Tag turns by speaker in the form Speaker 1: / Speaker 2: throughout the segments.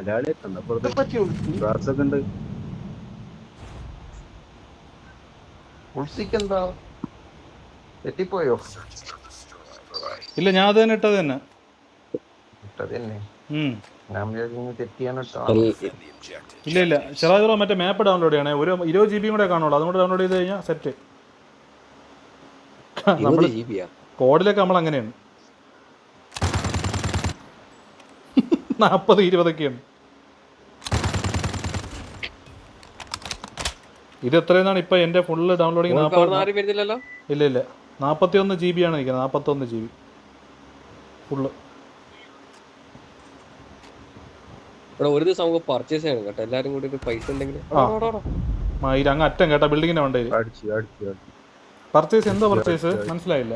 Speaker 1: മലയാളി ഒക്കെ ഉണ്ട്
Speaker 2: എന്താ തെറ്റിപ്പോയോ?
Speaker 3: ഇല്ല ഞാൻ അത് തന്നെ ഇട്ടത് തന്നെ.
Speaker 2: ഇട്ടത്
Speaker 3: ഇല്ല ഇല്ല. ചെറാജുറ മറ്റേ മാപ്പ് ഡൗൺലോഡ് ചെയ്യണേ. ഒരു ഇരുപത് ജി ബിയും കൂടെ കാണുള്ളൂ. അതുകൊണ്ട് ഡൗൺലോഡ് ചെയ്ത് കഴിഞ്ഞാൽ സെറ്റ് നമ്മൾ കോഡിലൊക്കെ നമ്മൾ അങ്ങനെയാണ് നാൽപ്പത് ഇരുപതൊക്കെയാണ്. ഇത് എത്രയെന്നാണ് ഇപ്പൊ എന്റെ ഫുള്ള്
Speaker 4: ആരും
Speaker 3: ഇല്ല ഇല്ല. നാപ്പത്തി ഒന്ന് ജി ബി ആണ് നിൽക്കുന്നത് ഒന്ന് ജി ബി ഫുള്ള്
Speaker 4: ഒരു ദിവസം നമുക്ക് പർച്ചേസ് ചെയ്യണം കേട്ടോ. എല്ലാരും കൂടി ഒരു പൈസ ഉണ്ടെങ്കിൽ.
Speaker 3: മയിൽ അങ്ങ് അറ്റം കേട്ടാ. ബിൽഡിങ്ങിന്റെ
Speaker 1: അടിച്ചു.
Speaker 3: പർച്ചേസ് എന്താ പർച്ചേസ് മനസ്സിലായില്ല.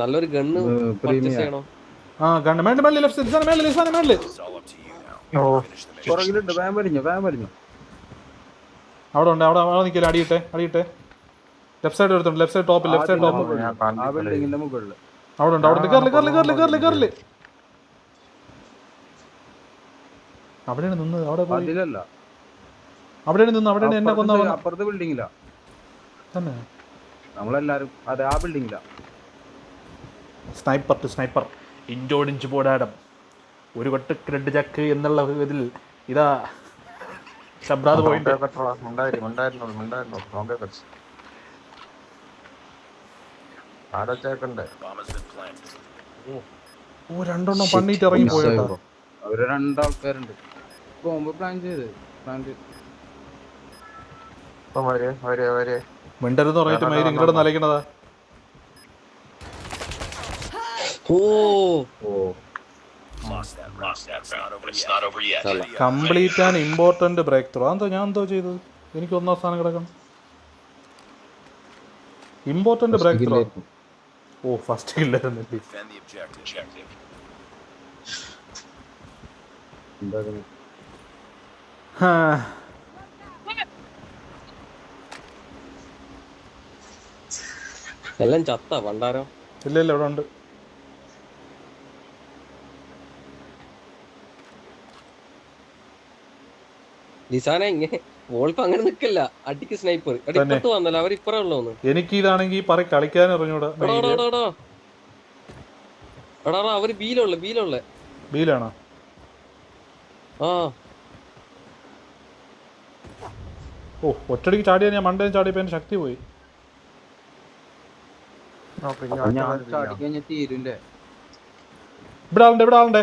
Speaker 4: നല്ലൊരു ഗണ്ണ് പർച്ചേസ് ചെയ്യണോ?
Speaker 3: ആ ഗണ്ണ് മേളിൽ മേളിൽ ലെഫ്റ്റ് സൈഡ് മേളിൽ ലിസാനെ ഓ.
Speaker 1: പുറകിലുണ്ട്. വേം വലിഞ്ഞു? വേം വലിഞ്ഞു?
Speaker 3: അവിടെ ഉണ്ട് അവിടെ അവിടെ നിൽക്കില്ല അടിയിട്ടെ അടിയിട്ടെ. Left side എടുത്തുണ്ട് left side top left side top
Speaker 1: ആ ബിൽഡിങ്ങിന്റെ മുകളിൽ
Speaker 3: അവിടെ ഉണ്ട് അവിടെ കയറില്ല കയറില്ല കയറില്ല കയറില്ല കയറില്ല അവിടെയാണ് നിന്ന് അവിടെ പോയി. അവിടെയാണ് നിന്ന് അവിടെയാണ് എന്നെ കൊന്ന
Speaker 1: അപ്പുറത്തെ ബിൽഡിങ്ങിലാ
Speaker 3: തന്നെ.
Speaker 1: നമ്മളെല്ലാരും അതെ ആ ബിൽഡിങ്ങിലാ
Speaker 3: സ്നൈപ്പർ ടു സ്നൈപ്പർ ഇഞ്ചോടിഞ്ച് പോടാടം ഒരു കൊട്ട് ക്രെഡ് ചക്ക് എന്നുള്ള ഇതിൽ ഇതാ ശബ്ദാത് പോയിന്റ് ഓ രണ്ടെണ്ണം പണ്ണിട്ട് ഇറങ്ങി പോയോ
Speaker 1: അവർ രണ്ടാൾക്കാരുണ്ട്. ബോംബ് പ്ലാൻ ചെയ്ത് പ്ലാൻ ചെയ്ത്.
Speaker 2: ഇപ്പം വരെ വരെ വരെ.
Speaker 3: മിണ്ടരുന്ന് പറഞ്ഞിട്ട് മയിൽ ഇങ്ങോട്ട് നലയ്ക്കണതാ
Speaker 4: ഓ.
Speaker 1: ഓ.
Speaker 3: Complete and important breakthrough അതെന്തോ ഞാൻ എന്തോ ചെയ്തത്? എനിക്ക് ഒന്നാം സ്ഥാനം കിടക്കണം. ഇമ്പോർട്ടന്റ് ബ്രേക്ക് ത്രൂ ഓ ഫസ്റ്റ്.
Speaker 4: എല്ലാം ചത്ത പണ്ടാരോ
Speaker 3: ഇല്ല ഇല്ല ഇവിടെ ഉണ്ട്.
Speaker 4: ഇങ്ങനെ വോൾഫ് അങ്ങനെ നിക്കല്ല. അടിക്ക് സ്നൈപ്പർ. ഇപ്പത്ത് വന്നല്ലോ. അവർ ഇപ്പറേ ഉള്ളൂന്ന്
Speaker 3: എനിക്ക് ഇതാണെങ്കിൽ പറ കളിക്കാൻ അറിഞ്ഞൂടാ
Speaker 4: അവർ ബീലുള്ള ബീലുള്ള.
Speaker 3: ബീലാണോ?
Speaker 4: ആ.
Speaker 3: ഓ ഒറ്റടിക്ക് ചാടിയാ ഞാൻ മണ്ടേ ചാടിയപ്പോ എന്റെ ശക്തി പോയി. ഇവിടെ ആളുണ്ട് ഇവിടെ ആളുണ്ടേ.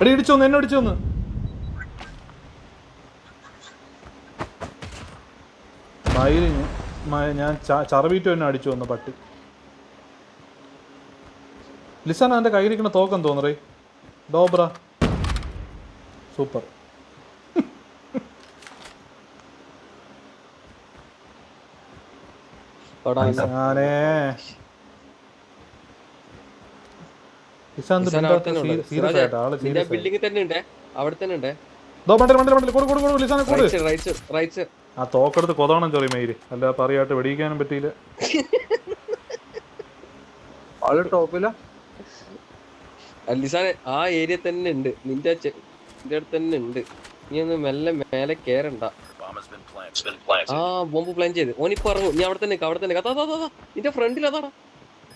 Speaker 3: എടി ഇടിച്ചോന്ന് എന്നെ ഇടിച്ചു വന്ന് മയിൽ ഞ- മ- ഞാൻ ചറവീറ്റു തന്നെ അടിച്ചു വന്ന പട്ടി. ലിസാന എന്റെ കയ്യിലിരിക്കുന്ന തോക്കം തോന്നറേ ഡോബ്ര സൂപ്പർ. ഞാനേ.
Speaker 4: അവിടെ തന്നെ ഉണ്ട്. അവിടെ തന്നെ ഉണ്ട്.
Speaker 3: കൊടു കൊടു കൊടു ലിസാനെ
Speaker 4: റൈറ്റ് റൈറ്റ്.
Speaker 3: ആ തോക്കെടുത്ത് കൊതോണം ചെറിയ മയിൽ അല്ല പറയാട്ട് വെടിയിക്കാനും പറ്റിയില്ല.
Speaker 1: ആൾ ടോപ്പില?
Speaker 4: അല്ലിസാനെ ആ ഏരിയ തന്നെ ഉണ്ട്. നിന്റെ നിന്റെ അടുത്ത് തന്നെ ഉണ്ട്. നീ ഒന്ന് മെല്ലെ മേലെ കേറണ്ട. ആ ബോംബ് പ്ലാൻ ചെയ്ത്. ഓനിപ്പോ ഇറങ്ങും. നീ അവിടെ തന്നെ അവിടെ തന്നെ. അതാ അതാ, നിന്റെ ഫ്രണ്ടിൽ അതാടാ.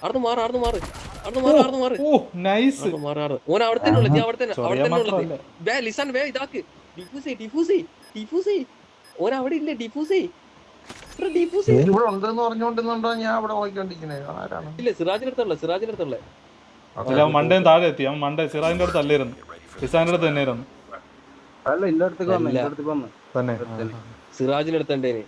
Speaker 4: അടുത്ത് മാറ് അടുത്ത് മാറ്.
Speaker 3: ഓ നൈസ്.
Speaker 4: അവിടുന്ന് മാറ് മാറ്. ഓൻ അവിടെ തന്നെ ഉള്ളത് നീ അവിടെ തന്നെ അവിടെ തന്നെ ഉള്ളത്. വേ ലിസാൻ വേ ഇതാക്ക്. ഡിഫ്യൂസ് ഡിഫ്യൂസ് ഡിഫ്യൂസ് ഓൻ അവിടെ ഇല്ല
Speaker 2: ഡിഫൂസേ. ഇവിടെ ഉണ്ടെന്ന് ഞാൻ നോക്കിക്കൊണ്ടിരിക്കണേ ആരാണ്?
Speaker 4: ഇല്ല സിറാജിന്റെ അടുത്തുള്ള സിറാജിന്റെ അടുത്തുള്ള.
Speaker 3: അല്ല അവൻ മണ്ടേം താഴെ എത്തി. അവൻ മണ്ടേ സിറാജിന്റെ അടുത്ത് അല്ലായിരുന്നു. ലിസാന്റെ അടുത്ത് തന്നെയായിരുന്നു.
Speaker 1: അല്ല ഇന്റെ അടുത്തേക്ക് വന്നു
Speaker 4: അല്ല.
Speaker 1: അടുത്തേക്ക് വന്നു.
Speaker 3: തന്നെ.
Speaker 4: സിറാജിന്റെ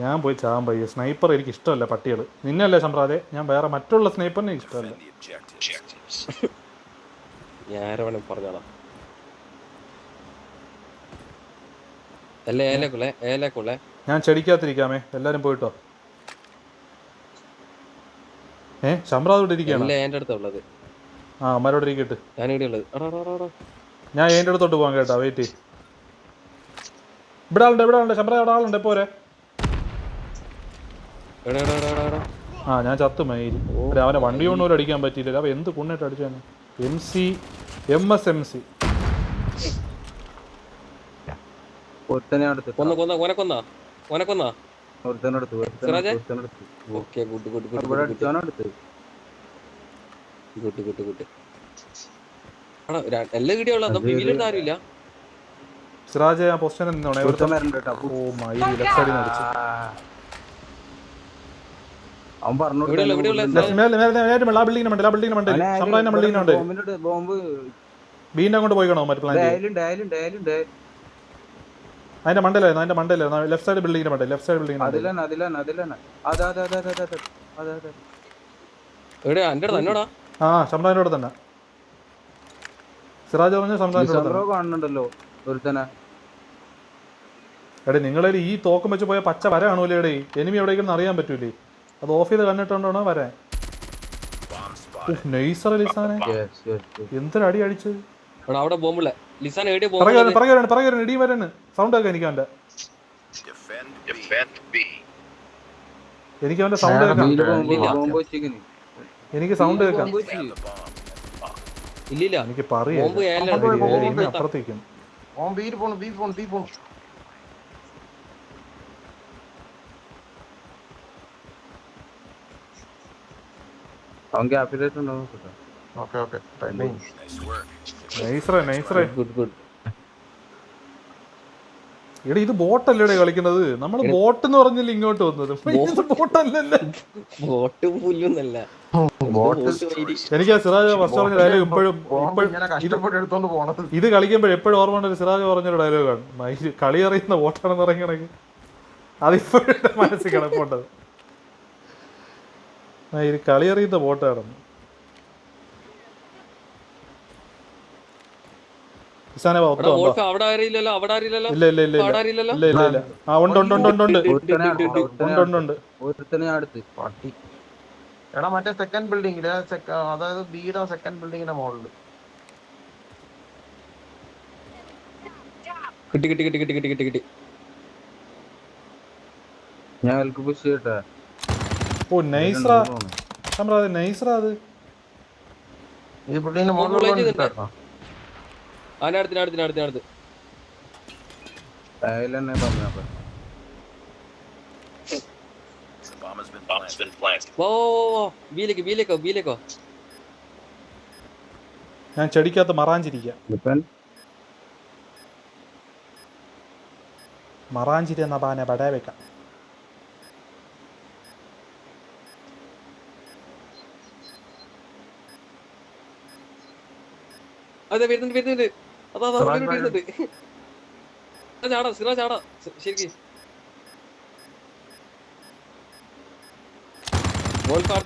Speaker 3: ഞാൻ പോയി ചാവാൻ പയ്യ സ്നൈപ്പർ എനിക്ക് ഇഷ്ടമല്ല പട്ടികൾ നിന്നല്ലേ ശമ്പ്രാതെ ഞാൻ വേറെ മറ്റുള്ള സ്നൈപ്പറിനെ ഇഷ്ടമല്ല.
Speaker 4: ഞാൻ പറഞ്ഞോളാം.
Speaker 3: ഞാൻ ചെടിക്കകത്തിരിക്കാമേ എല്ലാരും പോയിട്ടോ? ഏ ഇരിക്കുകയാണ്?
Speaker 4: എന്റെ
Speaker 3: ആ അമ്മരോട് ഇരിക്കട്ട്.
Speaker 4: ഞാൻ
Speaker 3: എന്റെ അടുത്തോട്ട് പോകാൻ കേട്ടോ വെയിറ്റ് ഇവിടെ ആളുണ്ട് ഇവിടെ ആളുണ്ട് ശമ്പ്രാദ് ഇവിടെ ആളുണ്ട് പോരെ. ആ ഞാൻ ചത്തു മയിൽ അവനെ വണ്ടി കൊണ്ടുപോലും അടിക്കാൻ പറ്റിയില്ല. അവ എന്ത് കുണ്ണിട്ട് അടിച്ചാണ് M C M S M C
Speaker 1: ഒരുത്തനെ അടുത്ത്
Speaker 4: കൊന്ന കൊന്ന okay good good good good good. Good എല്ലാ വീഡിയോ ഉള്ള.
Speaker 1: അത്
Speaker 4: വീട്ടിൽ ആരുമില്ല?
Speaker 3: സിറാജ് ആ പൊസിഷനിൽ നിന്നോണേ.
Speaker 1: ഒരുത്തൻ
Speaker 3: ഒരുത്തൻ ഓ മൈ ലെഫ്റ്റ് സൈഡിൽ അടിച്ചു.
Speaker 1: അവൻ പറഞ്ഞു
Speaker 3: ബീന്റെ അങ്ങോട്ട് പോയിക്കണോ? മറ്റു പ്ലാൻ അതിന്റെ മണ്ടലായിരുന്നു അതിന്റെ മണ്ടലായിരുന്നു ലെഫ്റ്റ് സൈഡ് ബിൽഡിങ്ങിന്റെ മണ്ടേ ലെഫ്റ്റ് സൈഡ് ബിൽഡിംഗ്
Speaker 1: അതിലാണ് അതിലാണ് അതിലാണ് അതെ അതെ അതെ അതെ അതെ അതെ. അതെ
Speaker 4: എവിടെ അന്റെ അടുത്ത് എന്നോടാ
Speaker 3: ആ കൂടെ തന്നെ. സിറാജ് പറഞ്ഞ തന്നെ.
Speaker 1: കാണുന്നുണ്ടല്ലോ ഒരുത്തനെ.
Speaker 3: എടേ നിങ്ങളെ ഈ തോക്കം വെച്ച് പോയ പച്ച വര കാണൂലേ എടേ? എനിമി എവിടേക്കെന്ന് അറിയാൻ പറ്റൂലേ. അത് ഓഫ് ചെയ്ത് കണ്ടിട്ടുണ്ടോ വരാൻ? നൈസർ ലിസാനെ.
Speaker 1: യെസ് യെസ്
Speaker 3: എന്തൊരു അടി അടിച്ചത്.
Speaker 4: എടാ അവിടെ ബോംബുള്ള. ലിസാൻ
Speaker 3: പറകെ
Speaker 4: ബോംബ്
Speaker 3: പറകെ പറകെ ഇടി വരാണ്. സൗണ്ട് ഒക്കെ എനിക്ക് അവന്റെ എനിക്ക് അവന്റെ സൗണ്ട് കേൾക്കാം.
Speaker 4: ഇല്ല.
Speaker 3: എനിക്ക് സൗണ്ട് കേൾക്കാം.
Speaker 4: ഇല്ലില്ല.
Speaker 3: എനിക്ക് പറയാം അപ്പുറത്തേക്കും.
Speaker 1: അവൻ ക്യാപിറ്റേറ്റ് ഉണ്ടോ നോക്കട്ടെ
Speaker 2: ഓക്കെ ഓക്കെ.
Speaker 3: നൈസറേ നൈസറേ.
Speaker 4: ഗുഡ് ഗുഡ്
Speaker 3: എടാ ഇത് ബോട്ടല്ലേടെ കളിക്കുന്നത്? നമ്മൾ ബോട്ട് എന്ന് പറഞ്ഞില്ല ഇങ്ങോട്ട് വന്നത്? ഇത് ബോട്ടല്ലല്ലേ.
Speaker 4: ബോട്ട് പുല്ലൊന്നല്ല
Speaker 2: ബോട്ട്
Speaker 3: എനിക്ക് സിറാജ് ഫസ്റ്റ് പറഞ്ഞ ഡയലോഗ് ഇപ്പോഴും ഇത് കളിക്കുമ്പോൾ എപ്പോഴും ഓർമ്മ ഉണ്ട് ഒരു സിറാജ് പറഞ്ഞൊരു ഡയലോഗാണ് കളി അറിയുന്ന വോട്ടാണെന്ന് പറയുകയാണെങ്കിൽ അതിപ്പോഴും മനസ്സിൽ കിടപ്പുണ്ടത് ഇത് കളി അറിയുന്ന വോട്ടാണെന്ന് ഇസാനെ
Speaker 4: എടാ
Speaker 3: ഒത്തോ ഉണ്ടോ
Speaker 4: വോൾക്ക് അവിടെ അറിയില്ലല്ലോ അവിടെ അറിയില്ലല്ലോ
Speaker 3: ഇല്ല ഇല്ല ഇല്ല
Speaker 4: അവിടെ
Speaker 3: ഇല്ല
Speaker 4: അറിയില്ലല്ലോ
Speaker 3: ഇല്ല ഇല്ല ഇല്ല ആ ഉണ്ട് ഉണ്ട് ഉണ്ട് ഉണ്ട് ഉണ്ട്
Speaker 1: ഒരുത്തനെ അടുത്ത് ഒരുത്തനെ
Speaker 3: ഉണ്ട് ഉണ്ട് ഉണ്ട്
Speaker 1: ഒരുത്തനെ അടുത്ത്
Speaker 2: പട്ടി എടാ മറ്റേ സെക്കൻഡ് ബിൽഡിംഗിൽ അതായത് ബീയുടെ സെക്കൻഡ് ബിൽഡിംഗിന്റെ മുകളിൽ
Speaker 4: കിട്ടി കിട്ടി കിട്ടി കിട്ടി കിട്ടി കിട്ടി കിട്ടി.
Speaker 1: ഞാൻ അവർക്ക് പുഷ് ചെയ്യട്ടെ?
Speaker 3: ഓ നൈസ്രാ. നമ്മുടെ അത് നൈസ്രാ അത്.
Speaker 4: ബോംബ് പ്ലാൻ
Speaker 2: മുകളിൽ
Speaker 4: ചെയ്തിട്ടുണ്ട്. അടുത്ത് അടുത്ത് അടുത്ത്
Speaker 3: ഞാൻ ചെടിക്കകത്ത് മറാഞ്ചിരിക്കാം. മറാഞ്ചിരി എന്ന പാനെ പടേ വെക്കാം.
Speaker 4: അതെ വരുന്നുണ്ട് വരുന്നുണ്ട്. ശരിക്ക്.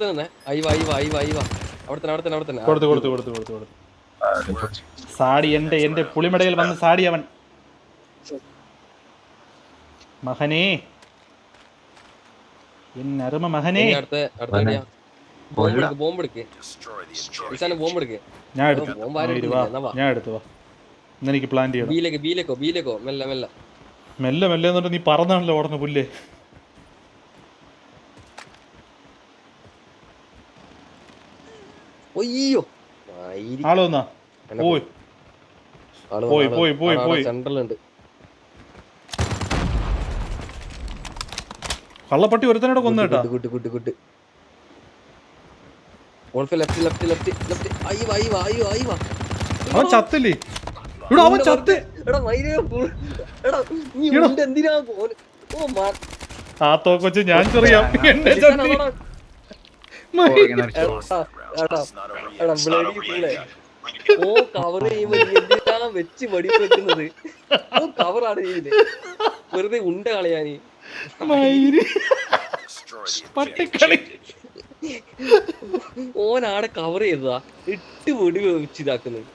Speaker 4: തന്നെ അയ്യ അയ്യ അവിടെ തന്നെ അവിടെ തന്നെ അവിടെ തന്നെ. ആ,
Speaker 3: കൊടുത്തു കൊടുത്തു കൊടുത്തു കൊടുത്തു കൊടുത്തു. സാടി എന്റെ എന്റെ പുളിമടയിൽ വന്ന് സാടി അവൻ മഹനേ എന്നറുമ മഹനേ.
Speaker 4: അടുത്ത അടുത്ത ബോംബ് എടുക്ക് ബോംബ് എടുക്ക് ബോംബ് എടുക്ക്
Speaker 3: ഞാൻ എടുത്തു. ഞാൻ എടുത്തു വാ. എനിക്ക് പ്ലാൻ ചെയ്യണം.
Speaker 4: ബീലേക്ക് ബീലേക്കോ ബീലേക്കോ? മെല്ലെ മെല്ലെ.
Speaker 3: മെല്ലെ മെല്ലെ എന്നിട്ട് നീ പറന്നാണല്ലോ ഓടുന്ന പുല്ലേ.
Speaker 4: ഒയ്യോ ആയിരി.
Speaker 3: ആൾ വന്നാ.
Speaker 4: എന്നെ
Speaker 3: പോയി. പോയി, പോയി, പോയി,
Speaker 4: സെൻട്രൽ
Speaker 3: പോയി.
Speaker 4: സെൻട്രലുണ്ട്
Speaker 3: കള്ളപ്പട്ടി ഒരുത്തനോട് കൊന്നു കേട്ടോ
Speaker 4: കുട്ടി. കുട്ടി കുട്ടി ഓൾഫ് ലെഫ്റ്റ് ലെഫ്റ്റ് ലെഫ്റ്റ് ലെഫ്റ്റ് ആയി അയ്യോ അയ്യോ അയ്യോ വാ.
Speaker 3: അവൻ ചത്തില്ലേ? ഇവിടെ അവൻ ചത്ത്.
Speaker 4: എടാ മൈരേ എടാ നീ
Speaker 3: എടാ.
Speaker 4: ഉണ്ട് എന്തിനാ? ഓ മാ
Speaker 3: ആ തോക്കൊച്ച് ഞാൻ ചെറിയാം. എന്നെ ചത്തി
Speaker 4: എടാ, എടാ, എടാ, ഓ കവർ ചെയ്യുമ്പോ എന്തിനാ വെച്ച് വെക്കുന്നത് ഓ കവറാണ് ചെയ്യുന്നത് വെറുതെ ഉണ്ട കളയാന്.
Speaker 3: പട്ടിക്കളി
Speaker 4: ഓനാടെ കവർ ചെയ്തതാ. ഇട്ട് വെടി വെച്ച് ഇതാക്കുന്നത്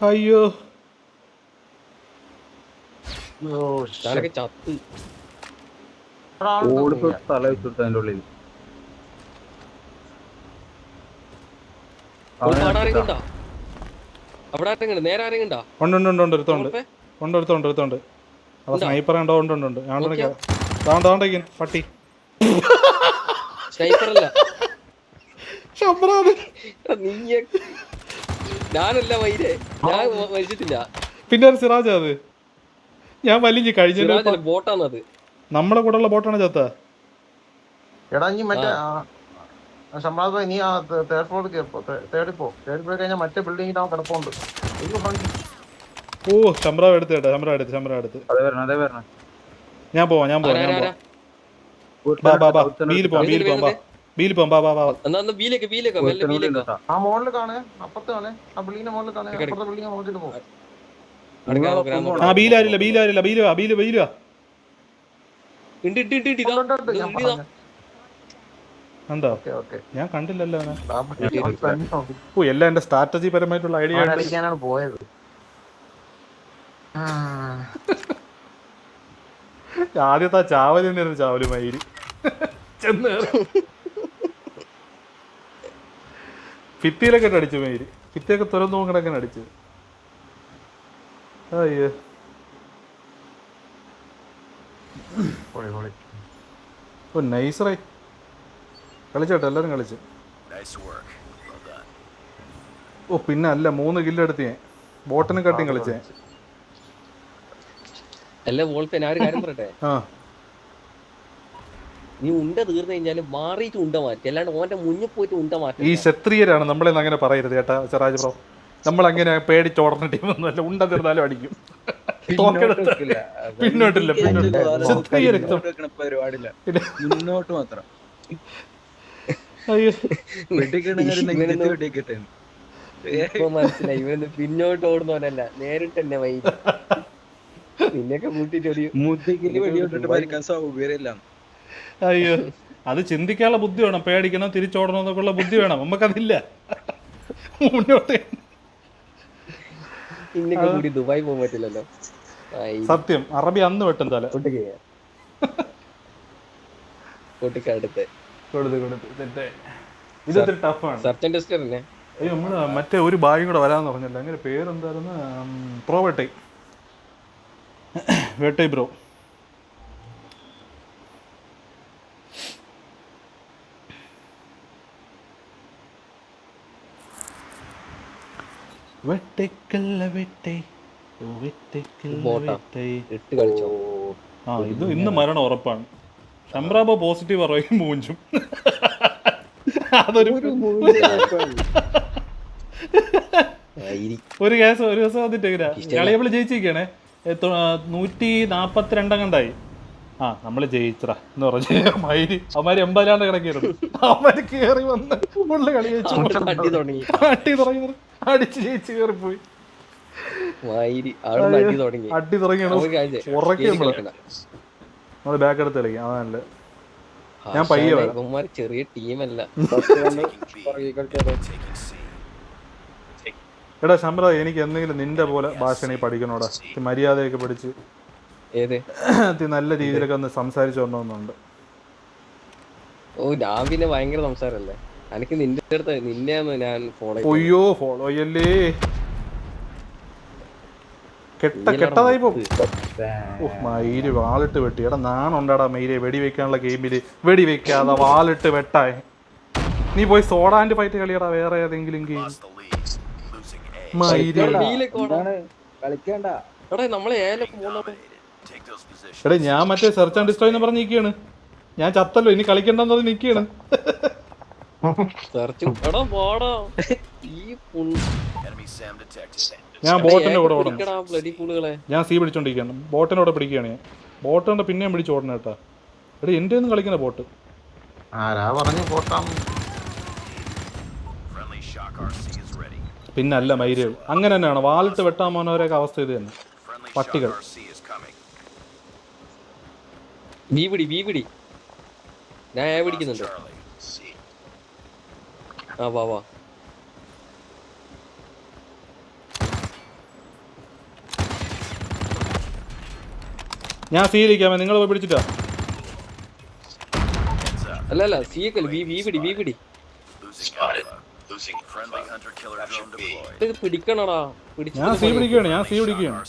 Speaker 3: അയ്യോ.
Speaker 4: ചത്ത്.
Speaker 1: ഓടിപ്പോ തല വെച്ചിട്ട് അതിന്റെ ഉള്ളിൽ?
Speaker 3: സ്നൈപ്പർ ഉണ്ടോ? ഉണ്ട്? ഉണ്ട്
Speaker 4: നോക്കിയോ?
Speaker 3: പട്ടി.
Speaker 4: സ്നൈപ്പർ അല്ല.
Speaker 3: ശബ്രാത്
Speaker 4: എടാ, നീയെ ഞാനല്ല വൈരെ ഞാൻ മരിച്ചിട്ടില്ല.
Speaker 3: പിന്നെ ഒരു സിറാജ് അത്. ഞാൻ വലിഞ്ഞു കഴിഞ്ഞ
Speaker 4: ബോട്ടാണ് ബോട്ടാണത്
Speaker 3: നമ്മളെ കൂടെ ഉള്ള ബോട്ടാണ് ചത്ത.
Speaker 2: എടാ നീ മറ്റേ ശമ്പള നീ ആ തേർഡ് ഫ്ലോറിൽ കയറിപ്പോ തേർഡിൽ പോ തേർഡിൽ പോയി കഴിഞ്ഞാൽ മറ്റേ ബിൽഡിങ്ങിൽ ആ കിടപ്പുണ്ട്.
Speaker 3: ഓ ശമ്പ്രാവ് എടുത്ത് കേട്ടോ ശമ്പ്രാവ് എടുത്ത് ശമ്പ്രാവ് എടുത്ത്.
Speaker 1: അതെ വരണം അതെ വരണം.
Speaker 3: ഞാൻ പോവാം ഞാൻ പോവാം ഞാൻ പോവാം. ബാ ബാ ബാ മീൽ പോവാം മീൽ പോവാം ബാ. ബീൽ പോവാം ബാ ബാ ബാ
Speaker 4: എന്നാ എന്നാ ബീലേക്ക് ബീലേക്ക് മെല്ലെ ബീലേക്ക്
Speaker 2: ആ മോളിൽ കാണ് അപ്പുറത്ത് കാണ് ആ ബിൽഡിങ്ങിന്റെ മോളിൽ കാണ്. അപ്പുറത്തെ ബിൽഡിംഗ് നോക്കിട്ട് പോ.
Speaker 4: അടുക്കാൻ നോക്കാം
Speaker 3: ആ ബീലാരില്ല ബീലാരില്ല ബീൽ വാ ബീൽ ബീൽ വാ.
Speaker 4: ഇണ്ട് ഇണ്ട് ഇണ്ട് ഇതാ.
Speaker 2: ഉണ്ട്, ഞാൻ ഓക്കേ, ഓക്കേ.
Speaker 3: ഞാൻ കണ്ടില്ലല്ലോ
Speaker 2: ആ.
Speaker 3: ഓ എല്ലാം എന്റെ സ്ട്രാറ്റജി പരമായിട്ടുള്ള ഐഡിയ
Speaker 2: ആണ് അടിക്കാനാണ് പോയത്. ആ.
Speaker 3: ആദ്യത്തെ ആ ചാവൽ തന്നെയായിരുന്നു ചാവൽ മയിൽ ചെന്ന് കേറി. ഭിത്തിയിലൊക്കെ അടിച്ചു മേര്. ഭിത്തിയൊക്കെ തുറന്നു നോക്കണക്കെ അടിച്ചു. അയ്യോ.
Speaker 2: പൊളി, പൊളി.
Speaker 3: ഓ നൈസറേ കളിച്ചോട്ടെ എല്ലാരും കളിച്ചു. ഓ പിന്നെ അല്ല മൂന്ന് കില്ല് ഞാൻ. ബോട്ടിനും കട്ടിയും കളിച്ചേ.
Speaker 4: അല്ല ഒരു കാര്യം പറയട്ടെ?
Speaker 3: ആ.
Speaker 4: നീ ഉണ്ട തീർന്നു കഴിഞ്ഞാൽ മാറിയിട്ട് ഉണ്ട മാറ്റി. അല്ലാണ്ട് ഓന്റെ മുന്നിൽ പോയിട്ട് ഉണ്ട മാറ്റി ഈ
Speaker 3: ക്ഷത്രിയരാണ് നമ്മളെ അങ്ങനെ പറയരുത് കേട്ടാ ചെറാജ് ബ്രോ. നമ്മൾ അങ്ങനെ പേടിച്ചോടണ ടീമൊന്നുമല്ല ഉണ്ട തീർന്നാലും അടിക്കും. പിന്നോട്ടില്ല പിന്നോട്ടില്ല.
Speaker 1: മുന്നോട്ട് മാത്രം.
Speaker 4: മനസ്സിലായി. ഇവന് പിന്നോട്ട് ഓടുന്നവനല്ല. നേരിട്ട് തന്നെ വൈ നിന്നെയൊക്കെ കൂട്ടിട്ട് ഒരു
Speaker 1: മുത്തിക്കിൽ വെടിവിട്ടിട്ട് മരിക്കാൻ സൗകര്യമില്ല
Speaker 3: അയ്യോ അത് ചിന്തിക്കാനുള്ള ബുദ്ധി വേണം. പേടിക്കണം തിരിച്ചോടണം എന്നൊക്കെയുള്ള ബുദ്ധി വേണം. നമുക്കതില്ല. മുന്നോട്ട്.
Speaker 4: കൂടി ദുബായ് പോകാൻ പറ്റില്ലല്ലോ.
Speaker 3: സത്യം. അറബി അന്ന് വെട്ടും തല. കൊടുത്ത് കൊടുത്ത് ഇതൊരു ടഫാണ്
Speaker 4: സെർച്ച് ടെസ്റ്റർ തന്നെ
Speaker 3: അയ്യോ നമ്മൾ മറ്റേ ഒരു ബായും കൂടെ വരാന്ന് പറഞ്ഞല്ലോ. അങ്ങനെ പേരെന്തായിരുന്നു? പ്രോ വെട്ടൈ വെട്ടൈ ബ്രോ വെട്ടൈക്കല്ല വെട്ടൈ. ആ ഇത് ഇന്ന് മരണം ഉറപ്പാണ്. ശംബ്രാബോ പോസിറ്റീവ് പറയും മൂഞ്ചും. അതൊരു
Speaker 4: ആയിരി.
Speaker 3: ഒരു കേസ് ഒരു ദിവസം വന്നിട്ട് കളിയപ്പോൾ ജയിച്ചിരിക്കണേ നൂറ്റി നാപ്പത്തിരണ്ടാം കണ്ടായി ആ നമ്മൾ ജയിച്ചറ എന്ന് പറഞ്ഞു മയിൽ അവന്മാര് എൺപതിലാണ്ട് കിടക്കിയിരുന്നു അവന്മാര് കേറി വന്ന് ഉള്ള കളി
Speaker 4: തുടങ്ങി.
Speaker 3: അടി തുടങ്ങി. അടിച്ച് ജയിച്ച് കയറിപ്പോയി.
Speaker 4: അടി തുടങ്ങി.
Speaker 3: ഉറക്കി നമ്മൾ ബാക്ക് എടുത്ത് കളിക്കും. അതാണല്ലേ ഞാൻ പയ്യെ
Speaker 4: ചെറിയ ടീമല്ല
Speaker 3: എടാ ശമ്പറ എനിക്ക് എന്തെങ്കിലും നിന്റെ പോലെ ഭാഷ നീ പഠിക്കണോടാ. മര്യാദയൊക്കെ പഠിച്ച് നല്ല രീതിയിലൊക്കെ ഒന്ന് സംസാരിച്ചു കൊണ്ടുവന്നുണ്ട്
Speaker 4: ഓ രാവിലെ ഭയങ്കര സംസാരല്ലേ? എനിക്ക് നിന്റെ അടുത്ത് നിന്നെയാന്ന് ഞാൻ ഫോളോ
Speaker 3: അയ്യോ ഫോളോ ചെയ്യല്ലേ? കെട്ട കെട്ടതായി മയിൽ വാളിട്ട് വെട്ടി. എടാ നാണുണ്ടാടാ മയിലെ. വെടി വെക്കാനുള്ള ഗെയിമിൽ വെടി വെക്കാതെ വാളിട്ട് വെട്ടായ നീ പോയി സോഡാന്റെ ഫൈറ്റ് കളിയടാ വേറെ ഏതെങ്കിലും ഗെയിം
Speaker 4: എടാ നമ്മളെ ഏലൊക്കെ മൂന്നാമത്
Speaker 3: എടാ ഞാൻ മറ്റേ സെർച്ച് ആൻഡ് ഡിസ്ട്രോയ് എന്ന് പറഞ്ഞ് നിൽക്കുകയാണ് ഞാൻ ചത്തല്ലോ ഇനി കളിക്കണ്ടെന്ന് പറഞ്ഞ് നിൽക്കുകയാണ് ഞാൻ
Speaker 4: എടാ,
Speaker 3: ബോട്ടിന്റെ കൂടെ ഓടണം. ഞാൻ സീ പിടിച്ചോണ്ടിരിക്കുകയാണ്. ബോട്ടിന്റെ കൂടെ പിടിക്കുകയാണ് ഞാൻ. ബോട്ടിന്റെ പിന്നെയും പിടിച്ച് ഓടണം കേട്ടാ. എടാ എന്റെ ഒന്നും കളിക്കണ ബോട്ട്
Speaker 2: ആരാ പറഞ്ഞു പോട്ടാം
Speaker 3: പിന്നെ അല്ല മൈരകൾ അങ്ങനെ തന്നെയാണ്. വാലിട്ട് വെട്ടാൻ പോകുന്നവരൊക്കെ അവസ്ഥ ഇത് തന്നെ. പട്ടികൾ.
Speaker 4: ഞാൻ പിടിക്കുന്നുണ്ട്. ആ വാ വാ.
Speaker 3: ഞാൻ സീലിക്കാമേ നിങ്ങൾ പോയി പിടിച്ചിട്ടാ?
Speaker 4: അല്ല അല്ല സി ഒക്കെ ബി ബി പിടി ബി പിടി. ഇത് പിടിക്കണടാ. പിടിച്ച്
Speaker 3: ഞാൻ സീ പിടിക്കുകയാണ് ഞാൻ സീ പിടിക്കുകയാണ്.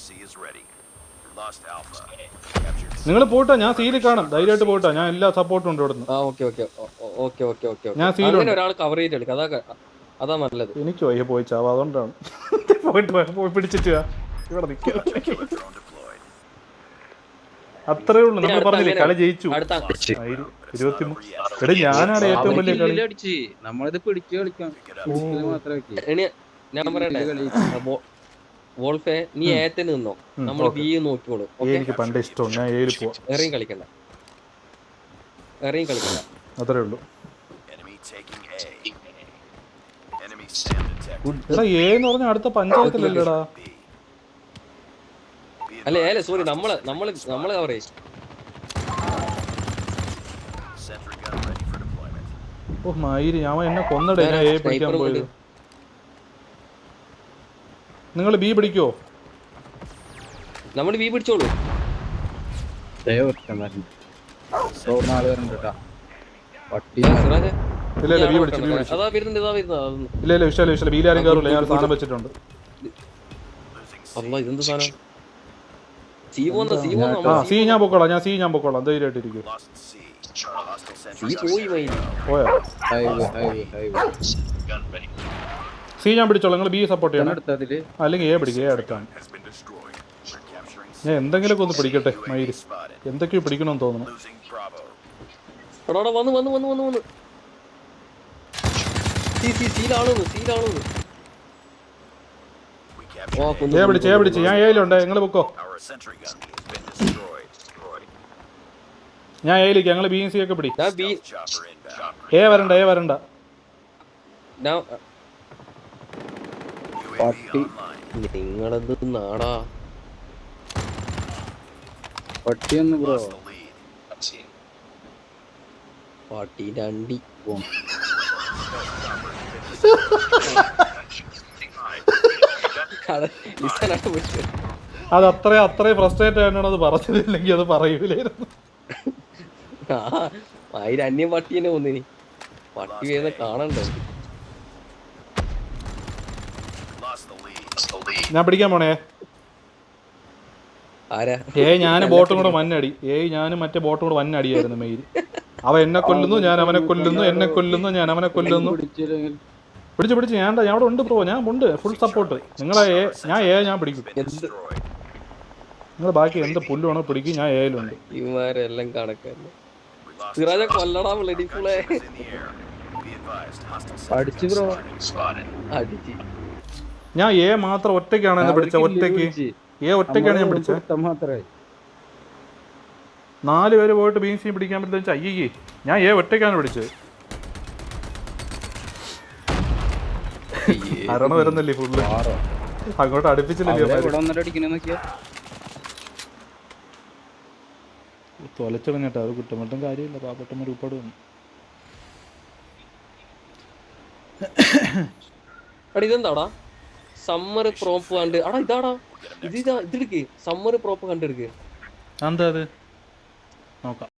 Speaker 3: നിങ്ങൾ പോട്ടോ ഞാൻ സീലിൽ കാണും. ധൈര്യമായിട്ട് പോട്ടോ ഞാൻ എല്ലാ സപ്പോർട്ടും ഉണ്ട് ഇവിടുന്ന്.
Speaker 4: ആ okay okay okay okay okay
Speaker 3: ഞാൻ
Speaker 4: ഒരാൾ കവർ ചെയ്ത് എടുക്കുക അതാ അതാ നല്ലത്.
Speaker 3: എനിക്ക് വയ്യ പോയി ചാവ അതുകൊണ്ടാണ്. പോയിട്ട് പോയി പിടിച്ചിട്ട് വാ. ഇവിടെ നിൽക്കുക അത്രേ ഉള്ളൂ. നമ്മൾ പറഞ്ഞില്ലേ കളി ജയിച്ചു. എടാ ഞാനാണ് ഏറ്റവും വലിയ കളി.
Speaker 1: നമ്മളിത് പിടിച്ചു കളിക്കാം.
Speaker 4: ഞാൻ പറയട്ടെ. വോൾഫെ നീ ഏത്തിന് നിന്നോ? നമ്മൾ ബി നോക്കിക്കോളൂ.
Speaker 3: എനിക്ക് പണ്ട് ഇഷ്ടമാണ് ഞാൻ ഏഴ് പോ
Speaker 4: എറിയും കളിക്കണ്ട. എറിയും കളിക്കണ്ട.
Speaker 3: അത്രേ ഉള്ളൂ. എടാ ഏ എന്ന് പറഞ്ഞ അടുത്ത പഞ്ചായത്തിലല്ലേടാ.
Speaker 4: അല്ല ഏല സോറി നമ്മൾ നമ്മൾ നമ്മൾ കവർ.
Speaker 3: ഓ മയിര് ഞാൻ എന്നെ കൊന്നടേ ഞാൻ ഏ പിടിക്കാൻ
Speaker 4: പോയി
Speaker 3: പോയത്. നിങ്ങൾ ബി പിടിക്കോ?
Speaker 4: നമ്മൾ ബി പിടിച്ചോളൂ.
Speaker 3: ഇല്ല ഇല്ല ബി പിടിച്ചു? പിടിച്ചു. ഇല്ല ഇല്ല കയറില്ല ഞാൻ സാധനം വെച്ചിട്ടുണ്ട്.
Speaker 4: ഇതെന്ത് സാധനം?
Speaker 3: ആ സി ഞാൻ പൊക്കോളാം ഞാൻ സി ഞാൻ പൊക്കോളാം. ധൈര്യമായിട്ടിരിക്കും.
Speaker 4: പോയി
Speaker 3: സി ഞാൻ പിടിച്ചോളാം. നിങ്ങൾ ബി സപ്പോർട്ട് ചെയ്യണം. അല്ലെങ്കിൽ എ പിടിക്കുക എ
Speaker 5: എടുക്കാൻ.
Speaker 3: ഞാൻ എന്തെങ്കിലുമൊക്കെ ഒന്ന് പിടിക്കട്ടെ മയിര് എന്തൊക്കെയോ പിടിക്കണമെന്ന് തോന്നുന്നു.
Speaker 4: വന്ന് വന്ന് വന്ന് വന്ന് വന്ന്.
Speaker 3: പിടിച്ച് പിടിച്ച്. ഞാൻ എയിലുണ്ട്. നിങ്ങൾ പൊക്കോ. ഞാൻ ഞങ്ങൾ ബി സി ഒക്കെ പിടി. എ വരണ്ട എ വരണ്ട.
Speaker 5: Online.
Speaker 4: നിങ്ങളത് നാടാ
Speaker 1: പട്ടിയെന്ന് ബ്രോ.
Speaker 4: പട്ടി രണ്ടി. അത്
Speaker 3: അത്ര. അത്രയും അത്രയും ഫ്രസ്ട്രേറ്റ് ആയിട്ടാണ് അത് പറഞ്ഞതില്ലെങ്കിൽ അത് പറയൂലായിരുന്നു.
Speaker 4: ആ ആയിരം അന്യം പട്ടി തന്നെ കൊന്നിനി പട്ടി വേദന കാണണ്ടേ?
Speaker 3: ഞാൻ പിടിക്കാൻ പോണേ.
Speaker 4: ആരാ?
Speaker 3: ഏ ഞാൻ ബോട്ടും കൂടെ വന്നടി. ഏയ് ഞാൻ മറ്റേ ബോട്ടും കൂടെ വന്നടിയായിരുന്നു മെയിൽ അവ എന്നെ കൊല്ലുന്നു ഞാൻ അവനെ കൊല്ലുന്നു എന്നെ കൊല്ലുന്നു ഞാൻ അവനെ കൊല്ലുന്നു. പിടിച്ചു പിടിച്ചു ഞാൻ ഞാൻ അവിടെ ഉണ്ട് പ്രോ ഞാൻ ഉണ്ട് ഫുൾ സപ്പോർട്ട് നിങ്ങളെ ഏ ഞാൻ ഏ ഞാൻ പിടിക്കും. നിങ്ങൾ ബാക്കി എന്ത് പുല്ലുവാണോ പിടിക്കും ഞാൻ ഏയിലുണ്ട്
Speaker 4: സിറാജ കൊല്ലടാ
Speaker 1: അടിച്ച് ബ്രോ.
Speaker 4: അടിച്ച്.
Speaker 3: ഞാൻ എ മാത്രം ഒറ്റയ്ക്കാണ് എന്നെ പിടിച്ച ഒറ്റയ്ക്ക്. എ ഒറ്റയ്ക്കാണ് ഞാൻ പിടിച്ചത്
Speaker 1: മാത്രമേ
Speaker 3: നാല് പേര് പോയിട്ട് ബീൻസി പിടിക്കാൻ പറ്റില്ല അയ്യേ ഞാൻ എ ഒറ്റയ്ക്കാണ് പിടിച്ചത് അരണ വരുന്നില്ലേ ഫുള്ള് അങ്ങോട്ട് അടുപ്പിച്ചില്ലല്ലേ തൊലച്ചിടഞ്ഞിട്ട് അത് കുറ്റമട്ടും കാര്യമില്ല പാവപ്പെട്ട ഒരുപാട് വന്നു.
Speaker 4: അടാ ഇതെന്താടാ? സമ്മർ പ്രോപ്പ് കണ്ട്. അടാ ഇതാടാ. ഇത് ഇതാ സമ്മർ പ്രോപ്പ് കണ്ടെടുക്ക്.
Speaker 3: എന്താ അത്? നോക്കാം.